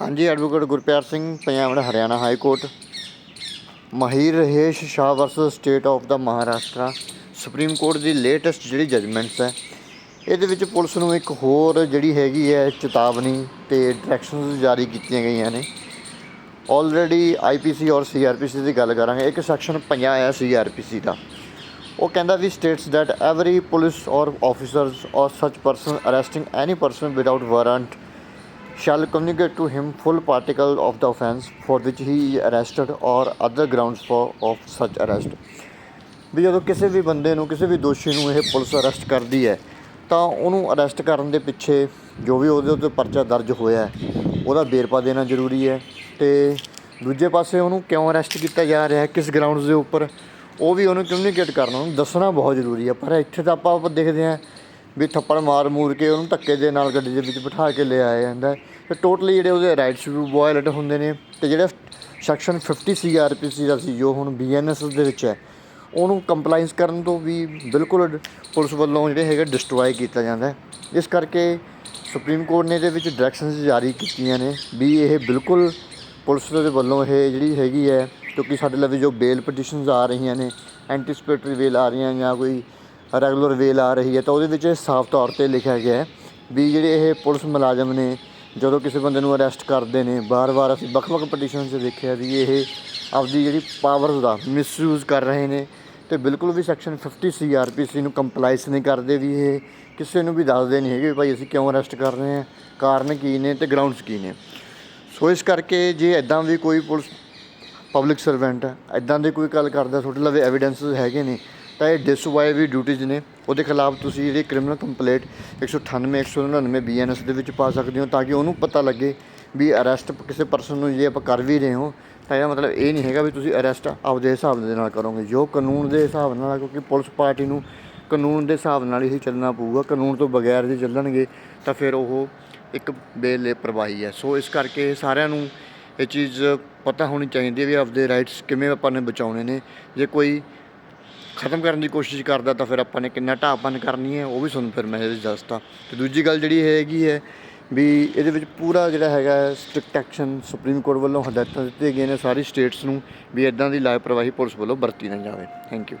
ਹਾਂਜੀ advocate Gurpyar Singh, Punjab the Haryana high court Mihir Rajesh Shah versus state of the Maharashtra. Supreme court the latest ਜਿਹੜੀ judgements ਹੈ, ਇਹਦੇ ਵਿੱਚ police ਨੂੰ ਇੱਕ ਹੋਰ ਜਿਹੜੀ ਹੈਗੀ ਹੈ ਚੇਤਾਵਨੀ ਤੇ ਡਾਇਰੈਕਸ਼ਨਸ ਜਾਰੀ ਕੀਤੀਆਂ ਗਈਆਂ ਨੇ। ਆਲਰੇਡੀ ਆਈਪੀਸੀ ਔਰ ਸੀਆਰਪੀਸੀ ਦੀ ਗੱਲ ਕਰਾਂਗੇ, ਇੱਕ ਸੈਕਸ਼ਨ 50 ਆਇਆ ਸੀਆਰਪੀਸੀ ਦਾ। ਉਹ ਕਹਿੰਦਾ ਵੀ states that every police or officers or such person arresting any person without warrant shall communicate to him full particle of the offence for which he is arrested or other grounds for, of such arrest. ਵੀ ਜਦੋਂ ਕਿਸੇ ਵੀ ਬੰਦੇ ਨੂੰ, ਕਿਸੇ ਵੀ ਦੋਸ਼ੀ ਨੂੰ ਇਹ police arrest ਕਰਦੀ ਹੈ, ਤਾਂ ਉਹਨੂੰ ਅਰੈਸਟ ਕਰਨ ਦੇ ਪਿੱਛੇ ਜੋ ਵੀ ਉਹਦੇ ਉੱਤੇ ਪਰਚਾ ਦਰਜ ਹੋਇਆ ਹੈ, ਉਹਦਾ ਵੇਰਵਾ ਦੇਣਾ ਜ਼ਰੂਰੀ ਹੈ ਤੇ ਦੂਜੇ ਪਾਸੇ ਉਹਨੂੰ ਕਿਉਂ ਅਰੈਸਟ ਕੀਤਾ ਜਾ ਰਿਹਾ ਹੈ, ਕਿਸ ਗਰਾਊਂਡਸ ਦੇ ਉੱਪਰ, ਉਹ ਵੀ ਉਹਨੂੰ ਕਮਿਊਨੀਕੇਟ ਕਰਨਾ, ਉਹਨੂੰ ਦੱਸਣਾ ਬਹੁਤ ਜ਼ਰੂਰੀ ਹੈ। ਪਰ ਇੱਥੇ ਤਾਂ ਆਪਾਂ ਆਪਾਂ ਦੇਖਦੇ ਹਾਂ ਵੀ ਥੱਪੜ ਮਾਰ ਮੂਰ ਕੇ ਉਹਨੂੰ ਧੱਕੇ ਦੇ ਨਾਲ ਗੱਡੀ ਦੇ ਵਿੱਚ ਬਿਠਾ ਕੇ ਲੈ ਆਇਆ ਜਾਂਦਾ ਹੈ। ਤੇ ਟੋਟਲੀ ਜਿਹੜੇ ਉਹਦੇ ਰਾਈਟਸ ਵੀ ਵਾਇਲੇਟ ਹੁੰਦੇ ਨੇ ਤੇ ਜਿਹੜਾ ਸੈਕਸ਼ਨ 50 ਸੀਆਰਪੀਸੀ ਦਾ ਸੀ, ਜੋ ਹੁਣ ਬੀਐਨਐਸ ਦੇ ਵਿੱਚ ਹੈ, ਉਹਨੂੰ ਕੰਪਲਾਈਂਸ ਕਰਨ ਤੋਂ ਵੀ ਬਿਲਕੁਲ ਪੁਲਿਸ ਵੱਲੋਂ ਜਿਹੜੇ ਹੈਗੇ ਡਿਸਟਰੋਏ ਕੀਤਾ ਜਾਂਦਾ ਇਸ ਕਰਕੇ ਸੁਪਰੀਮ ਕੋਰਟ ਨੇ ਇਹਦੇ ਵਿੱਚ ਡਾਇਰੈਕਸ਼ਨਸ ਜਾਰੀ ਕੀਤੀਆਂ ਨੇ ਵੀ ਇਹ ਬਿਲਕੁਲ ਪੁਲਿਸ ਦੇ ਵੱਲੋਂ ਇਹ ਜਿਹੜੀ ਹੈਗੀ ਹੈ, ਕਿਉਂਕਿ ਸਾਡੇ ਲਵੇ ਜੋ ਬੇਲ ਪਟੀਸ਼ਨਸ ਆ ਰਹੀਆਂ ਨੇ ਐਂਟੀਸਪੇਟਰੀ ਬੇਲ ਆ ਰਹੀਆਂ ਜਾਂ ਕੋਈ ਰੈਗੂਲਰ ਵੇਲ ਆ ਰਹੀ ਹੈ ਤਾਂ ਉਹਦੇ ਵਿੱਚ ਇਹ ਸਾਫ਼ ਤੌਰ ਤੇ ਲਿਖਿਆ ਗਿਆ ਹੈ ਵੀ ਜਿਹੜੇ ਇਹ ਪੁਲਿਸ ਮੁਲਾਜ਼ਮ ਨੇ, ਜਦੋਂ ਕਿਸੇ ਬੰਦੇ ਨੂੰ ਅਰੈਸਟ ਕਰਦੇ ਨੇ ਬਾਰ-ਬਾਰ ਅਸੀਂ ਵੱਖ-ਵੱਖ ਪਟੀਸ਼ਨ 'ਚ ਦੇਖਿਆ ਵੀ ਇਹ ਆਪਦੀ ਜਿਹੜੀ ਪਾਵਰਸ ਦਾ ਮਿਸਯੂਜ਼ ਕਰ ਰਹੇ ਨੇ ਤੇ ਬਿਲਕੁਲ ਵੀ ਸੈਕਸ਼ਨ 50 ਸੀਆਰਪੀਸੀ ਨੂੰ ਕੰਪਲਾਈਸ ਨਹੀਂ ਕਰਦੇ ਵੀ ਇਹ ਕਿਸੇ ਨੂੰ ਵੀ ਦੱਸਦੇ ਨਹੀਂ ਹੈਗੇ ਵੀ ਭਾਈ ਅਸੀਂ ਕਿਉਂ ਅਰੈਸਟ ਕਰ ਰਹੇ ਹਾਂ, ਕਾਰਨ ਕੀ ਨੇ ਤੇ ਗਰਾਊਂਡਸ ਕੀ ਨੇ। ਸੋ ਇਸ ਕਰਕੇ ਜੇ ਐਦਾਂ ਵੀ ਕੋਈ ਪੁਲਿਸ ਪਬਲਿਕ ਸਰਵੈਂਟ ਹੈ ਐਦਾਂ ਦੇ ਕੋਈ ਗੱਲ ਕਰਦਾ, ਤੁਹਾਡੇ ਲਵੇ ਐਵੀਡੈਂਸਸ ਹੈਗੇ ਨੇ ਤਾਂ ਇਹ ਡਿਸਵਾਈ ਵੀ ਡਿਊਟੀਜ਼ ਨੇ। ਉਹਦੇ ਖਿਲਾਫ ਤੁਸੀਂ ਜਿਹੜੀ ਕ੍ਰਿਮੀਨਲ ਕੰਪਲੇਂਟ 198 199 ਬੀਐਨਐਸ ਦੇ ਵਿੱਚ ਪਾ ਸਕਦੇ ਹੋ ਤਾਂ ਕਿ ਉਹਨੂੰ ਪਤਾ ਲੱਗੇ ਵੀ ਅਰੈਸਟ ਕਿਸੇ ਪਰਸਨ ਨੂੰ ਜੇ ਆਪਾਂ ਕਰ ਵੀ ਰਹੇ ਹੋ, ਤਾਂ ਇਹਦਾ ਮਤਲਬ ਇਹ ਨਹੀਂ ਹੈਗਾ ਵੀ ਤੁਸੀਂ ਅਰੈਸਟ ਆਪਦੇ ਹਿਸਾਬ ਦੇ ਨਾਲ ਕਰੋਗੇ। ਜੋ ਕਾਨੂੰਨ ਦੇ ਹਿਸਾਬ ਨਾਲ, ਕਿਉਂਕਿ ਪੁਲਿਸ ਪਾਰਟੀ ਨੂੰ ਕਾਨੂੰਨ ਦੇ ਹਿਸਾਬ ਨਾਲ ਹੀ ਚੱਲਣਾ ਪਊਗਾ, ਕਾਨੂੰਨ ਤੋਂ ਬਗੈਰ ਜੇ ਚੱਲਣਗੇ, ਤਾਂ ਫਿਰ ਉਹ ਇੱਕ ਬੇਲੇਪਰਵਾਹੀ ਹੈ। ਸੋ ਇਸ ਕਰਕੇ ਸਾਰਿਆਂ ਨੂੰ ਇਹ ਚੀਜ਼ ਪਤਾ ਹੋਣੀ ਚਾਹੀਦੀ ਹੈ ਵੀ ਆਪਦੇ ਰਾਈਟਸ ਕਿਵੇਂ ਆਪਾਂ ਨੇ ਬਚਾਉਣੇ ਨੇ। ਜੇ ਕੋਈ ਖਤਮ ਕਰਨ ਦੀ ਕੋਸ਼ਿਸ਼ ਕਰਦਾ ਤਾਂ ਫਿਰ ਆਪਾਂ ਨੇ ਕਿੰਨਾ ਢਾਪਨ ਕਰਨੀ ਹੈ, ਉਹ ਵੀ ਤੁਹਾਨੂੰ ਫਿਰ ਮੈਂ ਇਹਦੇ 'ਚ ਦੱਸਤਾ ਤੇ ਦੂਜੀ ਗੱਲ ਜਿਹੜੀ ਹੈਗੀ ਹੈ ਵੀ ਇਹਦੇ ਵਿੱਚ ਪੂਰਾ ਜਿਹੜਾ ਹੈਗਾ ਸਟ੍ਰਿਕਟ ਐਕਸ਼ਨ ਸੁਪਰੀਮ ਕੋਰਟ ਵੱਲੋਂ ਹਦਾਇਤਾਂ ਦਿੱਤੀਆਂ ਗਈਆਂ ਨੇ ਸਾਰੀ ਸਟੇਟਸ ਨੂੰ ਵੀ ਇਦਾਂ ਦੀ ਲਾਪਰਵਾਹੀ ਪੁਲਿਸ ਵੱਲੋਂ ਵਰਤੀ ਨਾ ਜਾਵੇ। Thank you